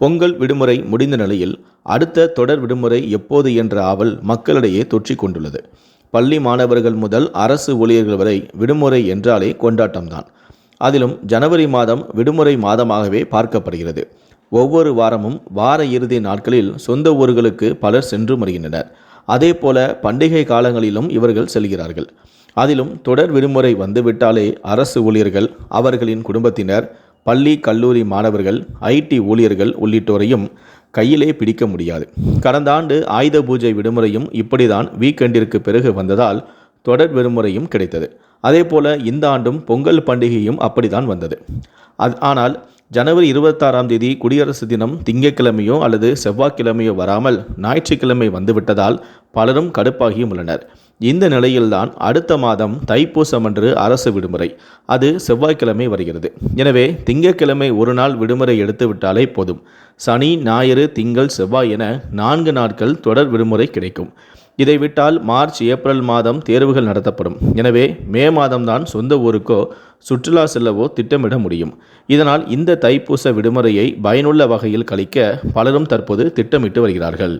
பொங்கல் விடுமுறை முடிந்த நிலையில் அடுத்த தொடர் விடுமுறை எப்போது என்ற ஆவல் மக்களிடையே தொற்றிக் கொண்டுள்ளது. பள்ளி மாணவர்கள் முதல் அரசு ஊழியர்கள் வரை விடுமுறை என்றாலே கொண்டாட்டம்தான். அதிலும் ஜனவரி மாதம் விடுமுறை மாதமாகவே பார்க்கப்படுகிறது. ஒவ்வொரு வாரமும் வார இறுதி நாட்களில் சொந்த ஊர்களுக்கு பலர் சென்று வருகின்றனர் அதே போல பண்டிகை காலங்களிலும் இவர்கள் செல்கிறார்கள். அதிலும் தொடர் விடுமுறை வந்துவிட்டாலே அரசு ஊழியர்கள் அவர்களின் குடும்பத்தினர் பள்ளி கல்லூரி மாணவர்கள் ஐடி ஊழியர்கள் உள்ளிட்டோரையும் கையிலே பிடிக்க முடியாது. கடந்த ஆண்டு ஆயுத பூஜை விடுமுறையும் இப்படிதான் வீக்கெண்டிற்கு பிறகு வந்ததால் தொடர் விடுமுறையும் கிடைத்தது. அதே போல இந்த ஆண்டும் பொங்கல் பண்டிகையும் அப்படிதான் வந்தது. அது ஆனால் ஜனவரி இருபத்தாறாம் தேதி குடியரசு தினம் திங்கட்கிழமையோ அல்லது செவ்வாய்க்கிழமையோ வராமல் ஞாயிற்றுக்கிழமை வந்துவிட்டதால் பலரும் கடுப்பாகியும் உள்ளனர். இந்த நிலையில்தான் அடுத்த மாதம் தைப்பூசம் அன்று அரசு விடுமுறை. அது செவ்வாய்க்கிழமை வருகிறது. எனவே திங்கட்கிழமை ஒரு நாள் விடுமுறை எடுத்துவிட்டாலே போதும். சனி ஞாயிறு திங்கள் செவ்வாய் என நான்கு நாட்கள் தொடர் விடுமுறை கிடைக்கும். இதை விட்டால் மார்ச் ஏப்ரல் மாதம் தேர்வுகள் நடத்தப்படும். எனவே மே மாதம்தான் சொந்த ஊருக்கோ சுற்றுலா செல்லவோ திட்டமிட முடியும். இதனால் இந்த தைப்பூச விடுமுறையை பயனுள்ள வகையில் கழிக்க பலரும் தற்போது திட்டமிட்டு வருகிறார்கள்.